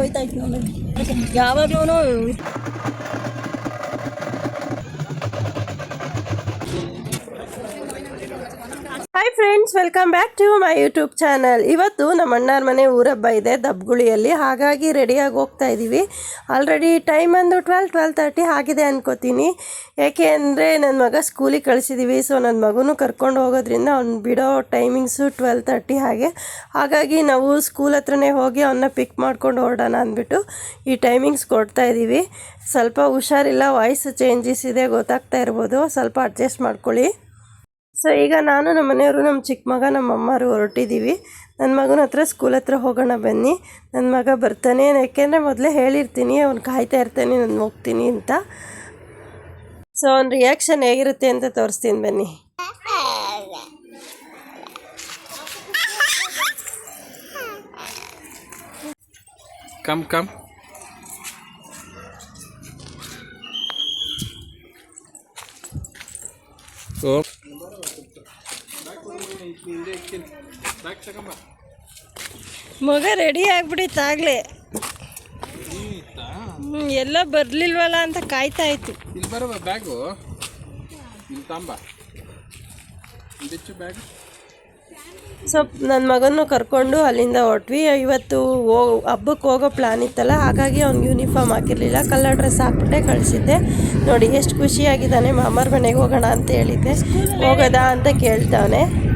ಹೋಯ್ತಾ ಇತ್ತು ನೋಡಿ. ಯಾವಾಗಲೂ hi friends welcome back to my YouTube channel ಇವತ್ತು ನಮ್ಮ ಅಣ್ಣಾರ ಮನೆ ಊರಬ್ಬ ಇದೆ, ದಬ್ಗುಳಿಯಲ್ಲಿ. ಹಾಗಾಗಿ ರೆಡಿಯಾಗಿ ಹೋಗ್ತಾ ಇದ್ದೀವಿ ಆಲ್ರೆಡಿ ಟೈಮ್ ಅಂದು ಟ್ವೆಲ್ ಟ್ವೆಲ್ ತರ್ಟಿ ಆಗಿದೆ ಅನ್ಕೋತೀನಿ. ಯಾಕೆ ಅಂದರೆ ನನ್ನ ಮಗ ಸ್ಕೂಲಿಗೆ ಕಳಿಸಿದ್ದೀವಿ ಸೊ ನನ್ನ ಮಗನೂ ಕರ್ಕೊಂಡು ಹೋಗೋದ್ರಿಂದ ಅವ್ನು ಬಿಡೋ ಟೈಮಿಂಗ್ಸು ಟ್ವೆಲ್ ತರ್ಟಿ ಹಾಗೆ. ಹಾಗಾಗಿ ನಾವು ಸ್ಕೂಲ್ ಹತ್ರನೇ ಹೋಗಿ ಅವನ್ನ ಪಿಕ್ ಮಾಡ್ಕೊಂಡು ಹೊರಡೋಣ ಅಂದ್ಬಿಟ್ಟು ಈ ಟೈಮಿಂಗ್ಸ್ ಕೊಡ್ತಾ ಇದ್ದೀವಿ ಸ್ವಲ್ಪ ಹುಷಾರಿಲ್ಲ ವಾಯ್ಸ್ ಚೇಂಜಸ್ ಇದೆ, ಗೊತ್ತಾಗ್ತಾ ಇರ್ಬೋದು. ಸ್ವಲ್ಪ ಅಡ್ಜಸ್ಟ್ ಮಾಡ್ಕೊಳ್ಳಿ. ಸೊ ಈಗ ನಾನು ನಮ್ಮ ಮನೆಯವರು, ನಮ್ಮ ಚಿಕ್ಕ ಮಗ, ನಮ್ಮ ಅಮ್ಮರು ಹೊರಟಿದ್ದೀವಿ. ನನ್ನ ಮಗನ ಹತ್ರ ಸ್ಕೂಲ್ ಹತ್ರ ಹೋಗೋಣ ಬನ್ನಿ. ನನ್ನ ಮಗ ಬರ್ತಾನೆ. ಯಾಕೆಂದರೆ ಮೊದಲೇ ಹೇಳಿರ್ತೀನಿ, ಅವ್ನು ಕಾಯ್ತಾ ಇರ್ತಾನೆ, ನಾನು ಹೋಗ್ತೀನಿ ಅಂತ. ಸೊ ಅವ್ನ ರಿಯಾಕ್ಷನ್ ಹೇಗಿರುತ್ತೆ ಅಂತ ತೋರಿಸ್ತೀನಿ ಬನ್ನಿ. Come come. ಮಗ ರೆಡಿ ಆಗ್ಬಿಟ್ಟಿತ್ತಾಗಲೇ ಹ್ಞೂ ಎಲ್ಲ ಬರಲಿಲ್ವಲ್ಲ ಅಂತ ಕಾಯ್ತಾ ಇತ್ತು. ಇಲ್ಲಿ ಬರುವ ಬ್ಯಾಗು? ಇಲ್ಲಿ ತಾಂಬ. ಇದೆಚ್ಚು ಬ್ಯಾಗ್. ಸೊ ನನ್ನ ಮಗನೂ ಕರ್ಕೊಂಡು ಅಲ್ಲಿಂದ ಹೊಟ್ವಿ. ಇವತ್ತು ಹೋ ಹಬ್ಬಕ್ಕೆ ಹೋಗೋ ಪ್ಲ್ಯಾನ್ ಇತ್ತಲ್ಲ ಹಾಗಾಗಿ ಅವ್ನಿಗೆ ಯೂನಿಫಾರ್ಮ್ ಹಾಕಿರಲಿಲ್ಲ. ಕಲರ್ ಡ್ರೆಸ್ ಹಾಕ್ಬಿಟ್ಟೆ ಕಳಿಸಿದ್ದೆ. ನೋಡಿ ಎಷ್ಟು ಖುಷಿಯಾಗಿದ್ದಾನೆ ಮಾಮರ ಮನೆಗೆ ಹೋಗೋಣ ಅಂತ ಹೇಳಿದ್ದೆ. ಹೋಗೋದಾ ಅಂತ ಕೇಳ್ತಾವನೆ.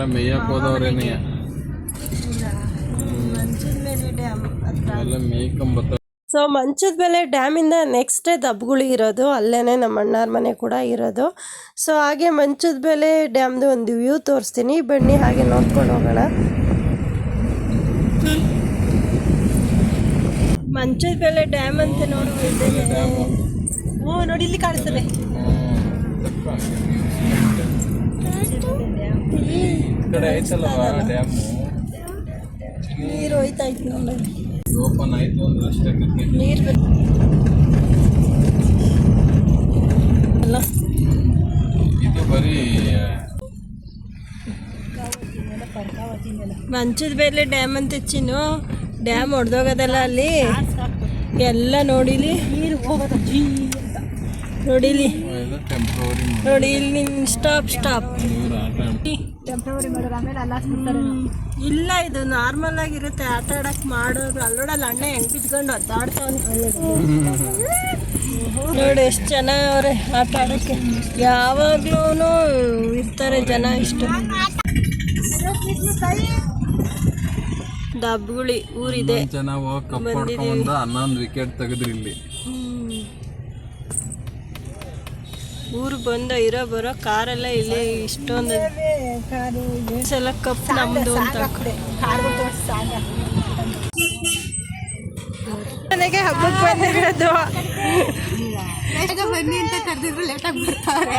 ಅವರೆಲ್ಲ ಮೇಯಕ್ಕೆ ಹೋದವ್ರೇನೆ. ಎಲ್ಲ ಮೇಯ್ಕೊಂಬತ್ತ ಸೊ ಮಂಚದ ಮೇಲೆ ಡ್ಯಾಮಿಂದ ನೆಕ್ಸ್ಟ್ ದಬ್ಗುಳಿ ಇರೋದು. ಅಲ್ಲೇ ನಮ್ಮ ಅಣ್ಣಾರ ಮನೆ ಕೂಡ ಇರೋದು. ಸೊ ಹಾಗೆ ಮಂಚದ ಬೆಲೆ ಡ್ಯಾಮ್ದು ಒಂದು ವ್ಯೂ ತೋರಿಸ್ತೀನಿ. ಬನ್ನಿ ಹಾಗೆ ನೋಡ್ಕೊಂಡು ಹೋಗೋಣ. ಮಂಚದ ಮೇಲೆ ಡ್ಯಾಮ್ ಅಂತ ನೋಡಿ. ಹ್ಞೂ ನೋಡಿ ಇಲ್ಲಿ ಕಾಣಿಸ್ತದೆ. ಕಡೆ ಐತಲ್ವಾ ಡ್ಯಾಮು ನೀರು ಹೋಯ್ತಾ ಇತ್ತು ನೋಡಿ ಓಪನ್ ಆಯ್ತು ಅಂದ್ರೆ ಅಷ್ಟೇ ಕತೆ. ನೀರು ಅಲ್ಲ. ಇದು ಬರೀ ಮಂಚದ ಮೇಲೆ ಡ್ಯಾಮ್ ಅಂತ ಚಿನ್ನು ಡ್ಯಾಮ್ ಹೊಡೆದೋಗೋದಲ್ಲ ಅಲ್ಲಿ. ಎಲ್ಲ ನೋಡಿಲಿ. ನೀರು ಹೋಗೋದು ನೋಡಿಲಿ. ನೋಡಿ ಇಲ್ಲಿ ಸ್ಟಾಪ್ ಸ್ಟಾಪ್ ಆಟ ಆಡ್ತಾರೆ ಇಲ್ಲ ಇದು ನಾರ್ಮಲ್ ಆಗಿರುತ್ತೆ. ಆಟ ಆಡಕ್ ಮಾಡೋದು ಅಲ್ಲೋಡಲ್ಲ ಅಣ್ಣ ಹೆಂಗ್ ಬಿದ್ಕೊಂಡು ಅದಾಡ್ತಾವ್ ನೋಡಿ ಎಷ್ಟು ಜನ ಅವ್ರೆ ಆಟ ಆಡಕ್ಕೆ. ಯಾವಾಗ್ಲೂ ಇರ್ತಾರೆ ಜನ ಇಷ್ಟ. ದಬ್ಗುಳಿ ಊರಿದೆ. ಜನ ಹೋಗಿ ಬಂದಿದ್ದೀವಿ. ಹೊಡ್ಕೊಂಬಂದು ಹನ್ನೊಂದು ವಿಕೆಟ್ ತೆಗೆದ್ರಿ ಇಲ್ಲಿ. ಊರು ಬಂದ ಇರೋ ಬರೋ ಕಾರೆಲ್ಲ ಇಲ್ಲಿ ಇಷ್ಟೊಂದು ಸಲ ಕಪ್ ನಮ್ದು ಅಂತ ಮನೆಗೆ ಹಬ್ಬಕ್ಕೆ ಬಂದಿರೋದು. ಬನ್ನಿ ಅಂತ ಕರೆದಿದ್ರು ಲೇಟಾಗಿ ಬರ್ತಾರೆ.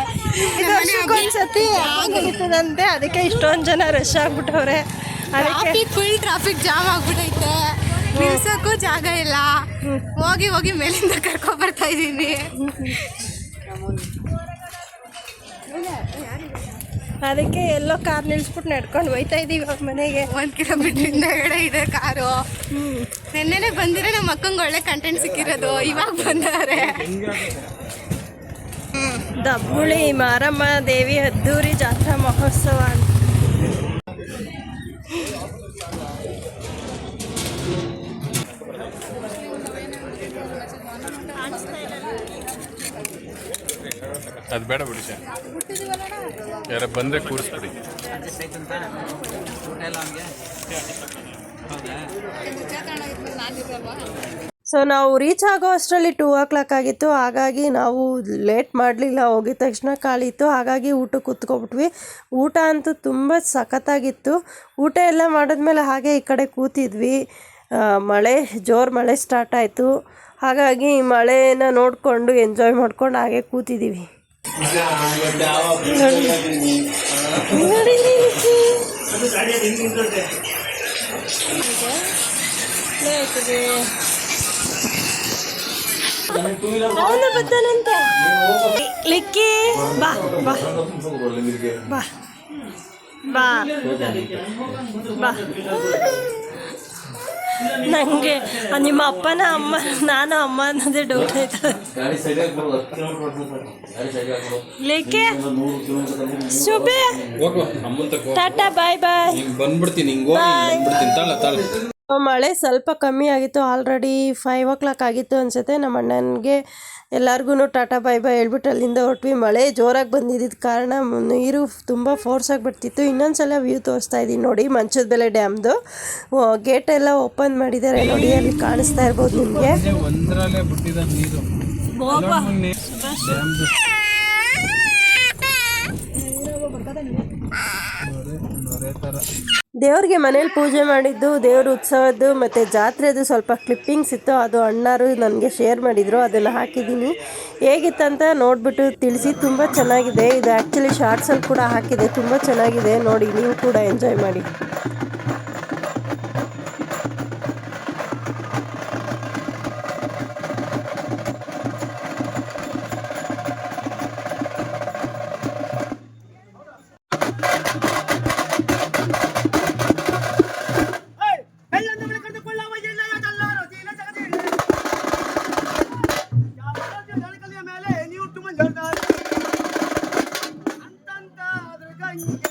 ಇದು ವರ್ಷಕ್ಕೊಂದ್ಸತಿ ಆಗಿರ್ತದಂತೆ ಅದಕ್ಕೆ ಇಷ್ಟೊಂದು ಜನ ರಶ್ ಆಗ್ಬಿಟ್ಟವ್ರೆ. ಅದಕ್ಕೆ ಫುಲ್ ಟ್ರಾಫಿಕ್ ಜಾಮ್ ಆಗ್ಬಿಟ್ಟೈತೆ ನಿಲ್ಸೋಕ್ಕೂ ಜಾಗ ಇಲ್ಲ. ಹೋಗಿ ಹೋಗಿ ಮೇಲಿಂದ ಕರ್ಕೊಬರ್ತಾ ಇದ್ದೀನಿ. ಅದಕ್ಕೆ ಎಲ್ಲೋ ಕಾರ್ ನಿಲ್ಸ್ಬಿಟ್ಟು ನಡ್ಕೊಂಡು ಹೋಯ್ತಾ ಇದೀವಿ ಅವ್ರ ಮನೆಗೆ. ಒಂದ್ ಕಿಲೋಮೀಟರ್ ಹಿಂದಗಡೆ ಇದೆ ಕಾರು. ನಿನ್ನೆನೆ ಬಂದಿರೋ ನಮ್ಮ ಅಕ್ಕಂಗೆ ಒಳ್ಳೆ ಕಂಟೆಂಟ್ ಸಿಕ್ಕಿರೋದು. ಇವಾಗ ಬಂದವ್ರೆ. ದಬ್ಬುಳಿ ಮಾರಮ್ಮ ದೇವಿ ಅದ್ದೂರಿ ಜಾತ್ರಾ ಮಹೋತ್ಸವ ಅಂತ. ಅದು ಬೇಡ ಬಿಡಿ ಸರ್. ಯಾರ ಬಂದರೆ ಕೂರಿಸ್ಬಿಡಿ. ಸೊ ನಾವು ರೀಚ್ ಆಗೋ ಅಷ್ಟರಲ್ಲಿ ಟೂ ಓ ಕ್ಲಾಕ್ ಆಗಿತ್ತು. ಹಾಗಾಗಿ ನಾವು ಲೇಟ್ ಮಾಡಲಿಲ್ಲ. ಹೋಗಿದ ತಕ್ಷಣ ಕಾಲಿತ್ತು ಹಾಗಾಗಿ ಊಟಕ್ಕೆ ಕೂತ್ಕೊಬಿಟ್ವಿ. ಊಟ ಅಂತೂ ತುಂಬ ಸಖತ್ತಾಗಿತ್ತು. ಊಟ ಎಲ್ಲ ಮಾಡಿದ್ಮೇಲೆ ಹಾಗೆ ಈ ಕಡೆ ಕೂತಿದ್ವಿ. ಮಳೆ, ಜೋರು ಮಳೆ ಸ್ಟಾರ್ಟ್ ಆಯಿತು. ಹಾಗಾಗಿ ಮಳೆನ ನೋಡಿಕೊಂಡು ಎಂಜಾಯ್ ಮಾಡ್ಕೊಂಡು ಹಾಗೆ ಕೂತಿದ್ದೀವಿ Liki, bah, bah, bah, bah, bah, bah. ನನಗೆ ನಿಮ್ಮ ಅಪ್ಪನ ಅಮ್ಮ ನಾನು ಅಮ್ಮ ಅನ್ನೋದೇ ಡೌಟ್ ಆಯ್ತು. ಕಿಲೋಮೀಟರ್ ಶುಭೆ. ಟಾಟಾ ಬಾಯ್ ಬಾಯ್ ಬಂದ್ಬಿಡ್ತೀನಿ ಹಿಂಗೆ ಹೋಗಿ ಬಂದ್ಬಿಡ್ತೀನಿ. ತಾಳ ತಾಳ ಮಳೆ ಸ್ವಲ್ಪ ಕಮ್ಮಿ ಆಗಿತ್ತು ಆಲ್ರೆಡಿ ಫೈವ್ ಓ ಕ್ಲಾಕ್ ಆಗಿತ್ತು ಅನಿಸುತ್ತೆ. ನಮ್ಮ ಅಣ್ಣನಿಗೆ ಎಲ್ಲರಿಗೂ ಟಾಟಾ ಬಾಯ್ ಬಾಯ್ ಹೇಳ್ಬಿಟ್ಟು ಅಲ್ಲಿಂದ ಹೊರಟ್ವಿ. ಮಳೆ ಜೋರಾಗಿ ಬಂದಿದ್ದ ಕಾರಣ ನೀರು ತುಂಬ ಫೋರ್ಸಾಗಿ ಬರ್ತಿತ್ತು ಇನ್ನೊಂದು ಸಲ ವ್ಯೂ ತೋರಿಸ್ತಾ ಇದ್ದೀನಿ ನೋಡಿ ಮಂಚದ ಬೆಲೆ ಡ್ಯಾಮ್ದು ಗೇಟ್ ಎಲ್ಲ ಓಪನ್ ಮಾಡಿದ್ದಾರೆ ನೋಡಿ ಅಲ್ಲಿ ಕಾಣಿಸ್ತಾ ಇರ್ಬೋದು ನಿಮಗೆ. ದೇವ್ರಿಗೆ ಮನೇಲಿ ಪೂಜೆ ಮಾಡಿದ್ದು, ದೇವ್ರ ಉತ್ಸವದ್ದು, ಮತ್ತು ಜಾತ್ರೆದು ಸ್ವಲ್ಪ ಕ್ಲಿಪ್ಪಿಂಗ್ಸ್ ಇತ್ತು. ಅದು ಅಣ್ಣಾರು ನನಗೆ ಶೇರ್ ಮಾಡಿದರು. ಅದನ್ನು ಹಾಕಿದ್ದೀನಿ. ಹೇಗಿತ್ತಂತ ನೋಡಿಬಿಟ್ಟು ತಿಳಿಸಿ. ತುಂಬ ಚೆನ್ನಾಗಿದೆ. ಇದು ಆ್ಯಕ್ಚುಲಿ ಶಾರ್ಟ್ಸಲ್ಲಿ ಕೂಡ ಹಾಕಿದೆ. ತುಂಬ ಚೆನ್ನಾಗಿದೆ. ನೋಡಿ, ನೀವು ಕೂಡ ಎಂಜಾಯ್ ಮಾಡಿ. Bye.